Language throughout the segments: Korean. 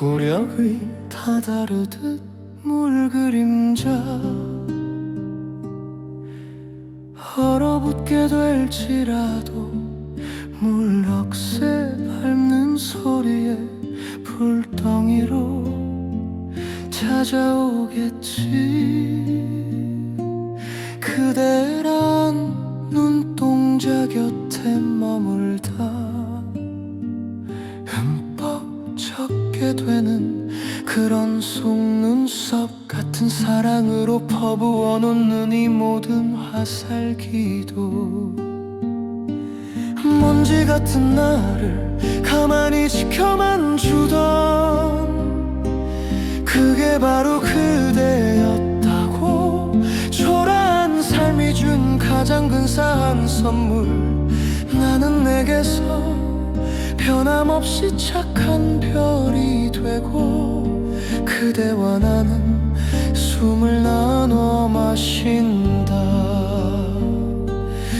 구력이 다다르듯 물 그림자. 얼어붙게 될지라도 물럭새 밟는 소리에 불덩이로 찾아오겠지. 그대란 젖게 되는 그런 속눈썹 같은 사랑으로 퍼부어 놓는 이 모든 화살기도. 먼지 같은 나를 가만히 지켜만 주던 그게 바로 그대였다고 초라한 삶이 준 가장 근사한 선물 나는 내게서 변함없이 착한 별이 되고 그대와 나는 숨을 나눠 마신다.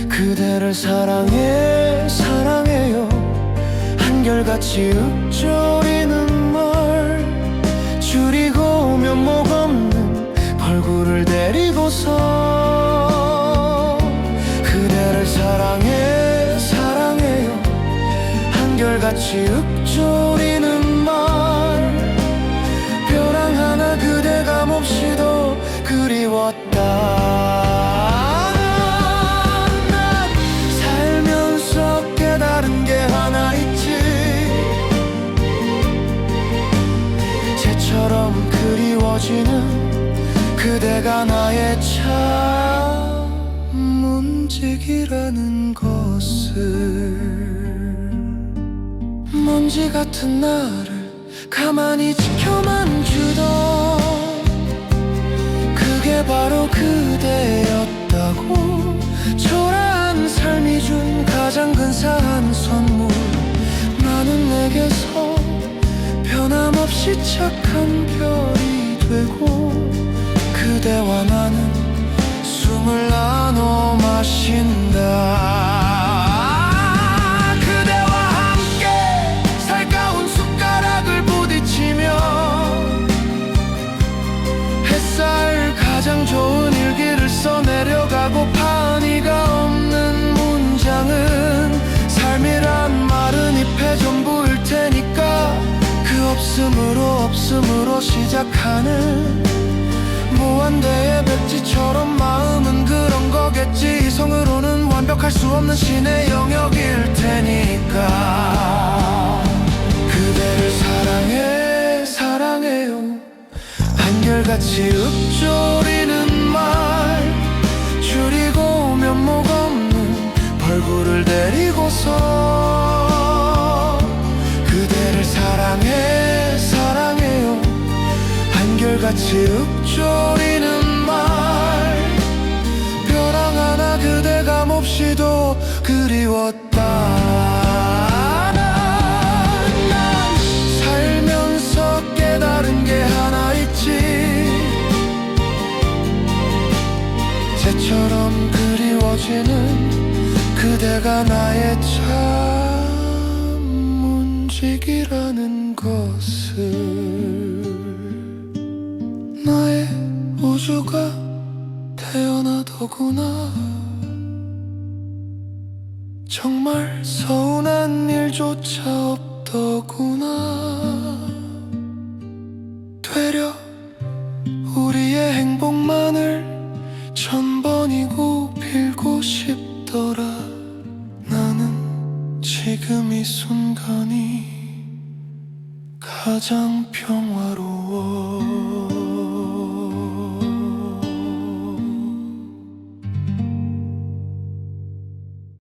그대를 사랑해 사랑해요. 한결같이 읊조리는 말 줄이고 면목 없는 벌구를 데리고서 한결같이 읊조리는 말. 벼랑 하나 그대가 몹시도 그리웠다. 난 살면서 깨달은 게 하나 있지. 새처럼 그리워지는 그대가 나의 참 문직이라는 것을 먼지 같은 나를 가만히 지켜만 주던 그게 바로 그대였다고 초라한 삶이 준 가장 근사한 선물. 나는 내게서 변함없이 착한 시작하는 무한대의 백지처럼 마음은 그런 거겠지. 이성으로는 완벽할 수 없는 신의 영역일 테니까. 그대를 사랑해 사랑해요. 한결같이 읊조리 같이 읊조리는 말. 벼랑 하나 그대가 몹시도 그리웠다 난 살면서 깨달은 게 하나 있지. 새처럼 그리워지는 그대가 나의 참 문직이라는 것을 나의 우주가 태어나더구나. 정말 서운한 일조차 없더구나. 되려 우리의 행복만을 천 번이고 빌고 싶더라. 나는 지금 이 순간이 가장 평화